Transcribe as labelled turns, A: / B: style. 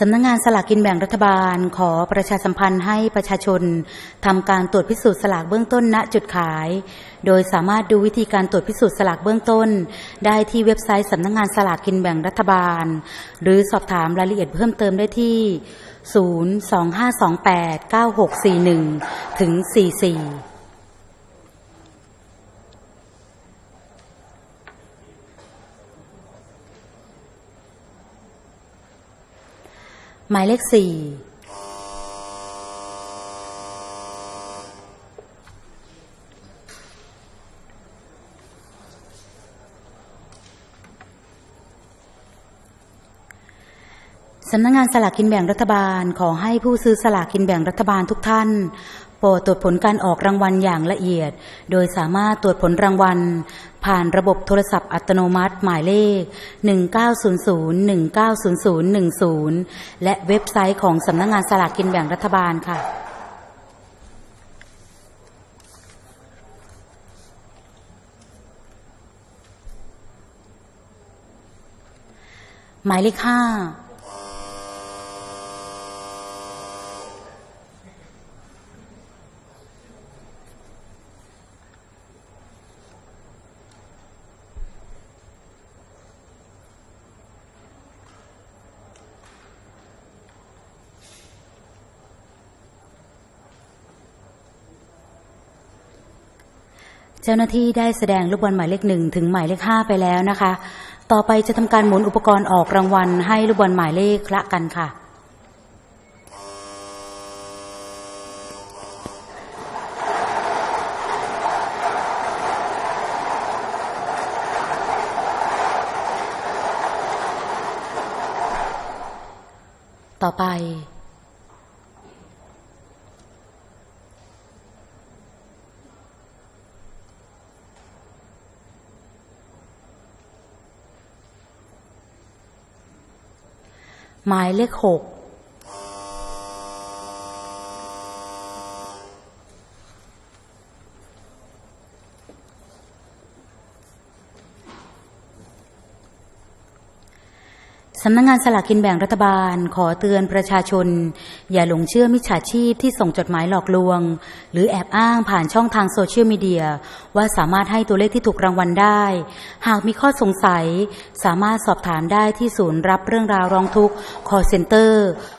A: สำนักงงานสลากกินแบ่งรัฐบาล ขอประชาสัมพันธ์ให้ประชาชนทำการตรวจพิสูจน์สลากเบื้องต้นณจุดขาย โดยสามารถดูวิธีการตรวจพิสูจน์สลากเบื้องต้น ได้ที่เว็บไซต์สำนักงงานสลากกินแบ่งรัฐบาล หรือสอบถามรายละเอียดเพิ่มเติมได้ที่ 025289641 ถึง 44 หมายเลขสี่สำนักงงานสลากกินแบ่งรัฐบาลขอให้ผู้ซื้อสลากกินแบ่งรัฐบาลทุกท่าน โปรดตรวจผลการออกรางวัลอย่างละเอียด โดยสามารถตรวจผลรางวัล ผ่านระบบโทรศัพท์อัตโนมัติหมายเลข 1900190010 และเว็บไซต์ของสำนักงงานสลากกินแบ่งรัฐบาลค่ะหมายเลขห้า เจ้าหน้าที่ได้แสดงลูกบอลหมายเลขหนึ่งถึงหมายเลขห้าไปแล้วนะคะ ต่อไปจะทำการหมุนอุปกรณ์ออกรางวัลให้ลูกบอลหมายเลขละกันค่ะต่อไป หมายเลขหก สำนักงงานสลากกินแบ่งรัฐบาล ขอเตือนประชาชน อย่าหลงเชื่อมิจฉาชีพที่ส่งจดหมายหลอกลวง หรือแอบอ้างผ่านช่องทางโซเชียลมีเดีย ว่าสามารถให้ตัวเลขที่ถูกรางวัลได้ หากมีข้อสงสัย สามารถสอบถามได้ที่ศูนย์รับเรื่องราวร้องทุกข์ call center